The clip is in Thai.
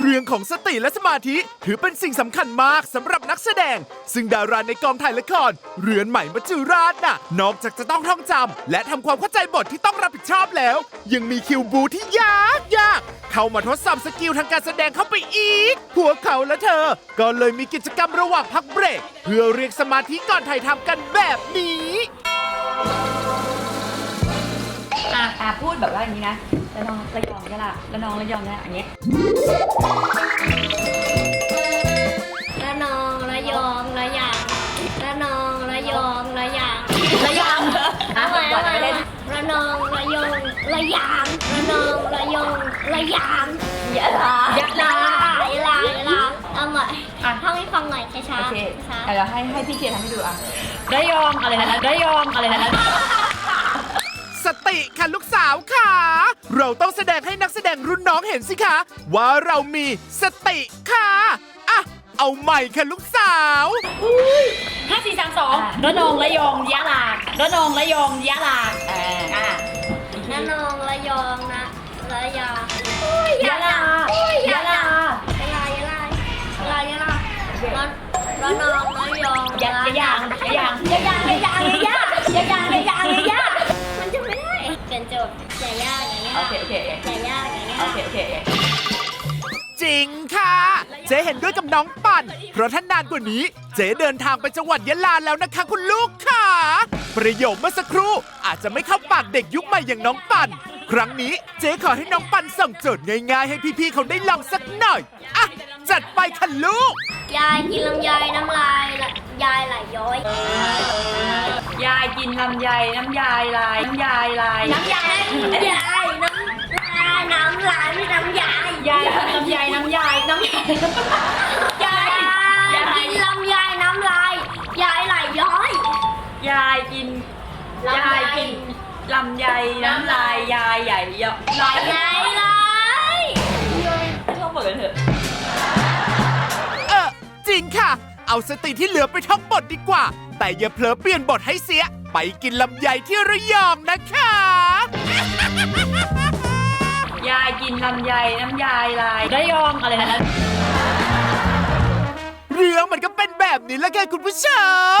เรื่องของสติและสมาธิถือเป็นสิ่งสำคัญมากสำหรับนักแสดง ซึ่งดาราในกองถ่ายละคร เรือนใหม่มัจจุราชน่ะ นอกจากจะต้องท่องจำและทำความเข้าใจบทที่ต้องรับผิดชอบแล้ว ยังมีคิวบูที่ยากยากเข้ามาทดสอบสกิลทางการแสดงเข้าไปอีก พวกเขาและเธอ ก็เลยมีกิจกรรมระหว่างพักเบรก เพื่อเรียกสมาธิก่อนถ่ายทำกันแบบนี้อะอะพูดแบบว่าอย่างนี้นะระนองระยองยะลาระนองระยองยะลาอย่างเงี้ย ระยางระนองระยองระยางยะลายะลายะลายะลาเอาใหม่อะ ท่องให้ฟังหน่อยช้าโอเคๆช้าเดี๋ยวให้ให้พี่เคียร์ทำให้ดูอะระยองอะไรนะระยองอะไรนะสติค่ะลูกสาวค่ะ เราต้องแสดงให้นักแสดงรุ่นน้องเห็นสิคะ ว่าเรามีสติค่ะอะเอาใหม่ค่ะลูกสาวห้าสี่สามสองระนองระยองยะลาระนองระยองยะลาอ่า อะระนองระยองนะระยางยะลาโอ้ยยะลายะลายะลายะลายะลาระระนองระยองยะยะยางยะยางยะยางยะยางยะยางยะยางยะยางยะยางมันจะไม่ได้เป็นโจทย์อย่ายากอย่ายาโอกเคโอเคอย่ายากอย่ายาโอกเคโอเคจริงค่ะ เจ๊เห็นด้วยกับน้องปั่น เพราะท่านนานกว่านี้ เจ๊เดินทางไปจังหวัดยะลาแล้วนะคะคุณลูกค่ะ ประโยคเมื่อสักครู่ อาจจะไม่เข้าปากเด็กยุคใหม่อย่างน้องปั่นครั้งนี้เจ๊ขอให้น้องปั่นส่งโจทย์ง่ายๆ ให้พี่ๆเขาได้ลองสักหน่อย อะ จัดไปค่ะลูก ยายกินลำไยน้ำลายละยายไหลย้อย ยายกินลำไยน้ำยายลายน้ำยายลายน้ำยายยายน้ำลายน้ำลายไม่น้ำยายยายกินลำไยน้ำยายน้ำยายยาย ยายกินยายกินลำไยน้ำลายยายใหญ่เยอะลายยายไหลชอบเปิดกันเถอะเออจริงค่ะ เอาสติที่เหลือไปท่องบทดีกว่า แต่อย่าเผลอเปลี่ยนบทให้เสีย ไปกินลำไยที่ระยองนะคะ ยายกินลำไยน้ำยายลายระยองอะไรนะ เรื่องมันก็เป็นแบบนี้แหละค่ะคุณผู้ชม